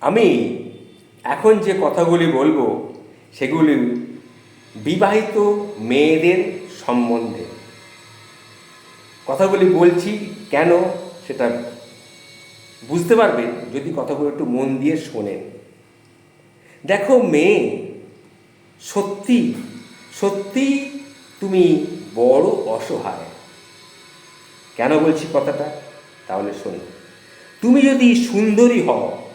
আমি এখন যে কথাগুলি বলব, সেগুলি বিবাহিত মেয়েদের সম্বন্ধে। কথাগুলি বলছি কেন সেটা বুঝতে পারবেন যদি কথাগুলো একটু মন দিয়ে শোনেন দেখো মেয়ে, সত্যি সত্যি তুমি বড় অসহায়। কেন বলছি কথাটা? তাহলে শোনো। তুমি যদি সুন্দরী হও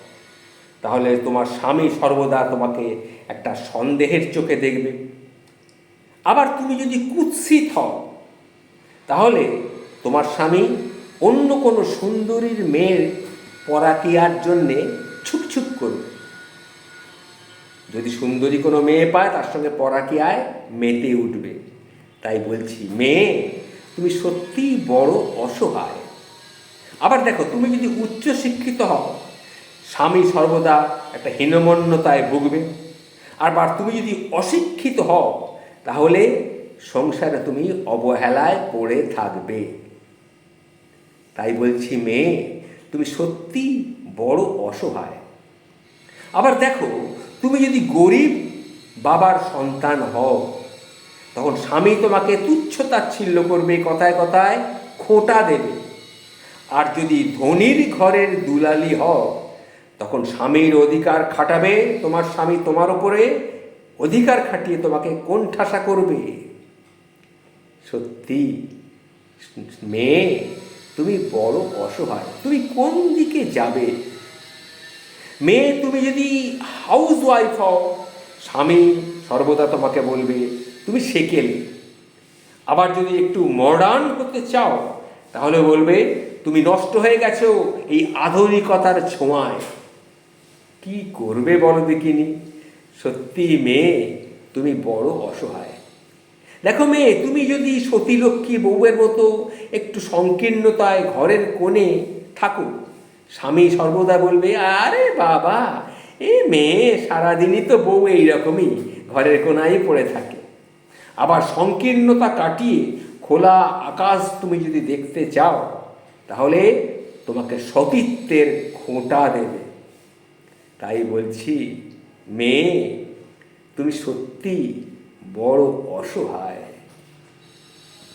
তাহলে তোমার স্বামী সর্বদা তোমাকে একটা সন্দেহের চোখে দেখবে। আবার তুমি যদি কুৎসিত হও, তাহলে তোমার স্বামী অন্য কোনো সুন্দরীর মেয়ের পরাকিয়ার জন্যে ছুকছুক করবে। যদি সুন্দরী কোনো মেয়ে পায়, তার সঙ্গে পরাকিয়ায় মেতে উঠবে। তাই বলছি, মেয়ে, তুমি সত্যিই বড় অসহায়। আবার দেখো, তুমি যদি উচ্চ শিক্ষিত হও স্বামী সর্বদা একটা হীনমন্যতায় ভুগবে। আবার তুমি যদি অশিক্ষিত হও, তাহলে সংসারে তুমি অবহেলায় পড়ে থাকবে। তাই বলছি, মেয়ে, তুমি সত্যি বড় অসহায়। আবার দেখো, তুমি যদি গরিব বাবার সন্তান হও, তখন স্বামী তোমাকে তুচ্ছ তাচ্ছিল্য করবে, কথায় কথায় খোটা দেবে। আর যদি ধনির ঘরের দুলালি হও তখন স্বামীর অধিকার খাটাবে, তোমার স্বামী তোমার ওপরে অধিকার খাটিয়ে তোমাকে কোন ঠাসা করবে। সত্যি, মেয়ে, তুমি বড় অসহায়, তুমি কোন দিকে যাবে? মেয়ে, তুমি যদি হাউস ওয়াইফ হও, স্বামী সর্বদা তোমাকে বলবে, তুমি সেকেলে। আবার যদি একটু মডার্ন করতে চাও, তাহলে বলবে, তুমি নষ্ট হয়ে গেছো এই আধুনিকতার ছোঁয়ায়। কি করবে বলো দেখিনি? সত্যি মেয়ে, তুমি বড় অসহায়। দেখো মেয়ে, তুমি যদি সতীলক্ষ্মী বউয়ের মতো একটু সংকীর্ণতায় ঘরের কোণে থাকো, স্বামী সর্বদা বলবে, আরে বাবা, এ মেয়ে সারাদিনই তো বউ এইরকমই ঘরের কোনায় পড়ে থাকে। আবার সংকীর্ণতা কাটিয়ে খোলা আকাশ তুমি যদি দেখতে চাও, তাহলে তোমাকে সতীত্বের খোঁটা দেবে। তাই বলছি মেয়ে তুমি সত্যি বড় অসহায়।